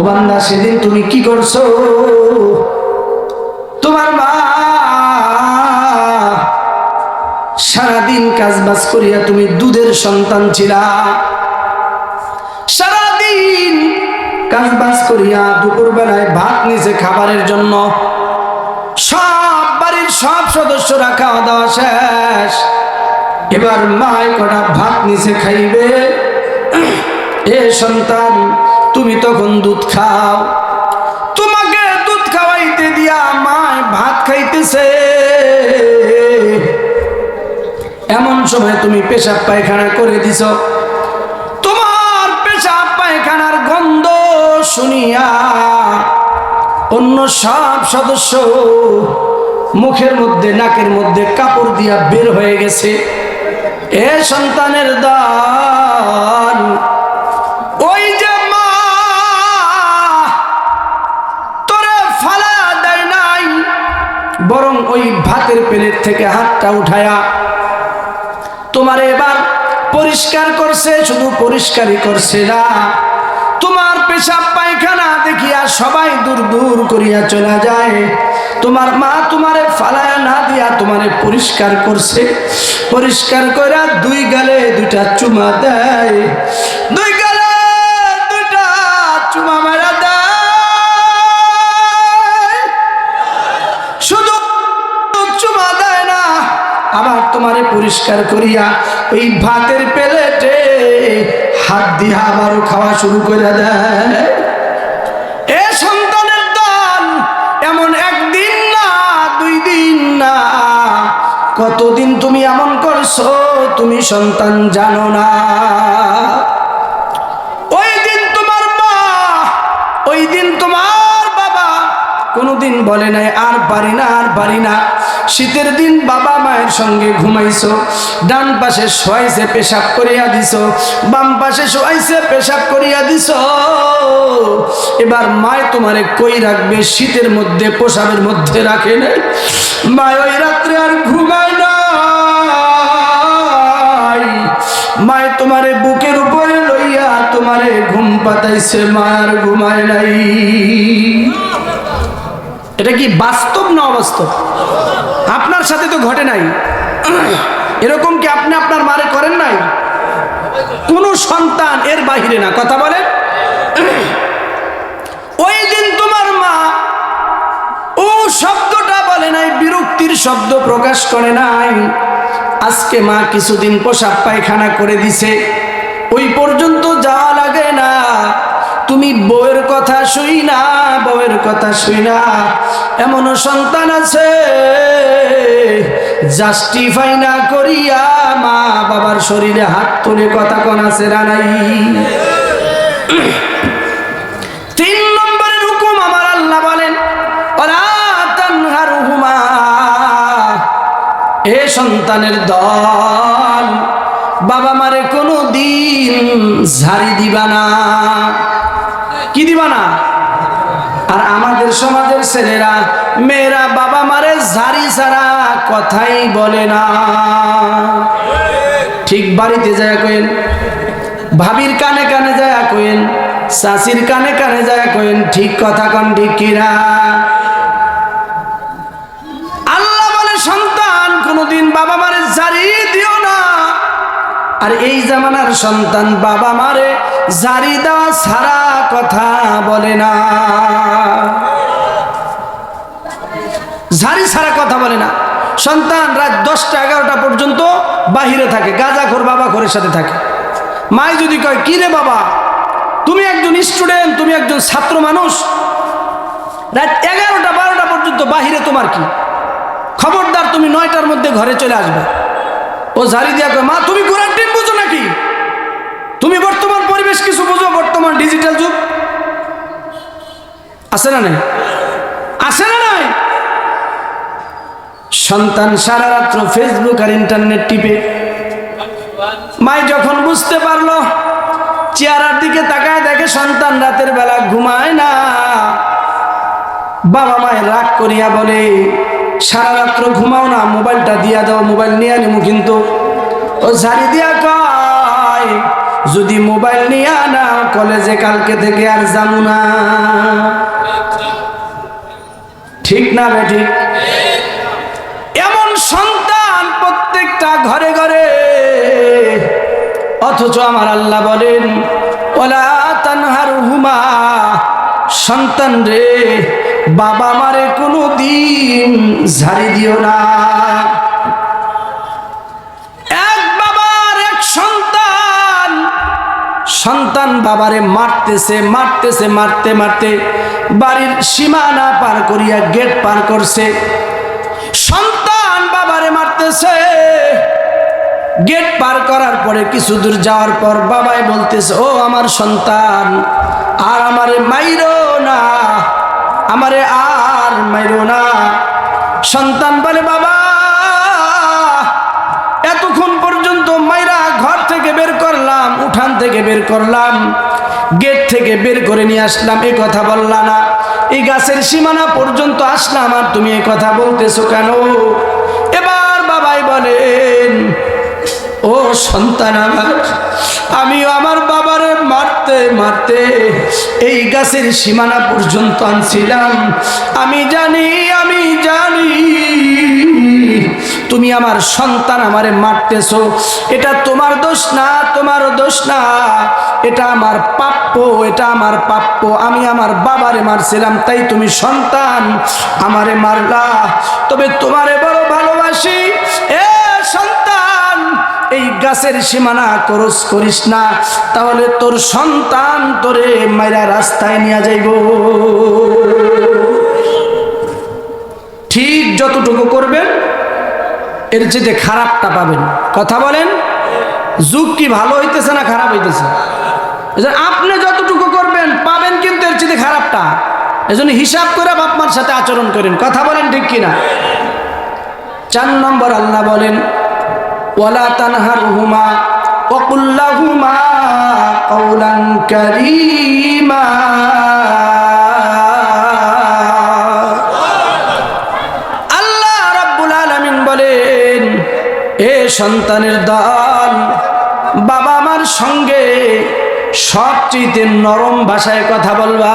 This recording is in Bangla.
ও বান্দা, সেদিন তুমি কি করছ? তোমার মা সারাদিন কাজ বাজ করিয়া তুমি দুধের সন্তান ছিলা। সারাদিন কাজ বাজ করিয়া দুপুর বেলায় ভাত নিছে খাবারের জন্য। সব বাড়ির সব সদস্যরা খাওয়া দাওয়া শেষ। এবার মায় কটা ভাত নিচে খাইবে। এ সন্তান তুমি তখন দুধ খাও। তোমাকে দুধ খাওয়াইতে দিয়া মায় ভাত খাইতেছে। এমন সময় তুমি পেশাব পায়খানা করে দিছ। তোমার পেশাব পায়খানার গন্ধ শুনিয়া অন্য সব সদস্য মুখের মধ্যে, নাকের মধ্যে কাপড় দিয়া বের হয়ে গেছে। এ সন্তানের দল ভাতের প্লেট থেকে হাতটা উঠায়া তোমার এবার পরিষ্কার করছে, শুধু পরিষ্কারই করছে না। তোমার পেশাব পায়খানা দেখিয়া সবাই দূর দূর করিয়া চলে যায়। তোমার মা তোমারে ফালায়া না দিয়া তোমারে পরিষ্কার করছে। পরিষ্কার করে দুই গালে দুইটা চুমা দেয়। দুই পরিষ্কার করিয়া ওই ভাতের প্লেটে হাত দিয়ে আবারও খাওয়া শুরু করে দেয়। এ সন্তানের দল এমন একদিন না, দুই দিন না। কতদিন তুমি এমন করছ, তুমি সন্তান জানো না ওই দিন তোমার মা ওই দিন তোমার বাবা কোনোদিন বলে নাই, আর পারি না, আর পারি না। শীতের দিন বাবা মায়ের সঙ্গে ঘুমাইছো, ডান পাশে শোয়াইছে, পেশাব করিয়া দিছ, বাম পাশে শোয়াইছে, পেশাব করিয়া দিছ। এবার মায় তোমারে কই রাখবে? শীতের মধ্যে, পোশাবের মধ্যে রাখে নাই। মায় ওই রাত্রে আর ঘুমায় না মায় তোমারে বুকের উপরে লইয়া তোমারে ঘুম পাতাইছে, মায়ার ঘুমায় নাই। এটা কি বাস্তব না অবাস্তব? আপনার সাথে তো ঘটে নাই। এরকম কি আপনি আপনার মারে করেন নাই? কোন সন্তান এর বাহিরে না। কথা বলেন। ওই দিন তোমার মা ও শব্দটা বলে নাই, বিরক্তির শব্দ প্রকাশ করে নাই। আজকে মা কিছুদিন পোশাক পায়খানা করে দিছে। ওই পর্যন্ত যাওয়া লাগে না, তুমি বউয়ের কথা শুই না, বউয়ের কথা শুই না। এমনও সন্তান আছে জাস্টিফাই না করিয়া মা বাবার শরীরে হাত তুলে কথা কন, আছে না নাই? তিন আমার বলেন এ সন্তানের দল, বাবা মারে কোনো দিন ঝাড়ি দিবা না। কি দিবা না? আর আমাদের সমাজের ছেলেরা, মেয়েরা বাবা মারে ঝাড়ি ছাড়া কথাই বলে না। ঠিক বাড়িতে যায় কইন ভাবির কানে কানে যায় কইন চাষির কানে কানে যায় কইন ঠিক কথা কন ঠিক কিনা? আল্লাহ বলে, সন্তান, কোনোদিন বাবা মারে জারি দিও না। আর এই জামানার সন্তান বাবা মারে জারি দেওয়া ছাড়া কথা বলে না। ঝাড়ি সারা কথা বলে না। সন্তান রাত দশটা এগারোটা পর্যন্ত বাহিরে থাকে, গাজা খোর বাবা ঘরের সাথে থাকে। মাই যদি কয়, কি রে বাবা? তুমি একজন স্টুডেন্ট তুমি একজন ছাত্র মানুষ। রাত এগারোটা, বারোটা পর্যন্ত বাহিরে তোমার কি? খবরদার তুমি নয়টার মধ্যে ঘরে চলে আসবে। ও ঝাড়ি দিয়া কয়, মা, তুমি ঘোরার টিম বুঝো নাকি? তুমি পরিবেশ কিছু বুঝো, বর্তমান ডিজিটাল যুগ। আছে না নাই? আছে না নাই? সন্তান সারা রাত্র ফেসবুক আর ইন্টারনেট টিপে। মাই যখন বুঝতে পারল চেয়ারার দিকে তাকায় দেখে সন্তান রাতের বেলা ঘুমায় না। বাবা মায়ের রাগ করিয়া বলে, সারা রাত্র ঘুমাও না, মোবাইলটা দিয়া দাও, মোবাইল নিয়ে নিমু কিন্তু। ও ঝাড়ি দিয়া কয় যদি মোবাইল নিয়ে আনা, কলেজে কালকে থেকে আর যাব না। ঠিক না বে ঠিক এমন সন্তান প্রত্যেকটা ঘরে ঘরে। অথচ আমার আল্লাহ বলেন, ওলা তানহার হুমা সন্তান রে, বাবা মারে কোনো দিন ঝাড়ি দিও না। সন্তান বাবারে মারতেছে মারতেছে, মারতে মারতে বাড়ির সীমানা পার করিয়া গেট পার করছে। সন্তান বাবারে মারতেছে। গেট পার করার পরে কিছু দূর যাওয়ার পর বাবাই বলতেছে, ও আমার সন্তান, আর আমারে মাইরো না, আমারে আর মাইরো না। সন্তান বলে, বাবা এতক্ষণ পর্যন্ত মাইরা ঘর থেকে বের করলাম উঠান থেকে বের করলাম, গেট থেকে বের করে নিয়ে আসলাম এই কথা বললা না। এই গাছের সীমানা পর্যন্ত আসলাম, আর তুমি এই কথা বলতেছো কেন? এবার বাবাই বলেন, ও সন্তান আমার, আমিও আমার বাবার মারতে মারতে এই গাছের সীমানা পর্যন্ত আনছিলাম। আমি জানি আমি তুমি আমার সন্তান আমারে মারতেছো, এটা তোমার দোষ না তোমার দোষ না। এটা আমার প্রাপ্য, এটা আমার প্রাপ্য। আমি আমার বাবারে মারছিলাম, তাই তুমি সন্তান আমারে মারলা। তবে তোমারে বড় ভালোবাসি। এ সন্তান, এই গাছের সীমানা করস করিস না, তাহলে তোর সন্তান তোরে মাইরা রাস্তায় নিয়ে যাইব। ঠিক যতটুকু করবেন এর চেয়ে খারাপটা পাবেন। কথা বলেন? যুগ কি ভালো হইতেছে না খারাপ হইতেছে? আপনি যতটুকু করবেন, পাবেন কিন্তু এর চেয়ে খারাপটা। এজন্য হিসাব করে বাপমার সাথে আচরণ করেন। কথা বলেন ঠিক কিনা? চার নম্বর আল্লাহ বলেন, ওয়ালা তানহার হুমা কৌলান কারীমা। আল্লাহ সন্তানের দল। বাবা মার সঙ্গে সবচেয়ে নরম ভাষায় কথা বলবা।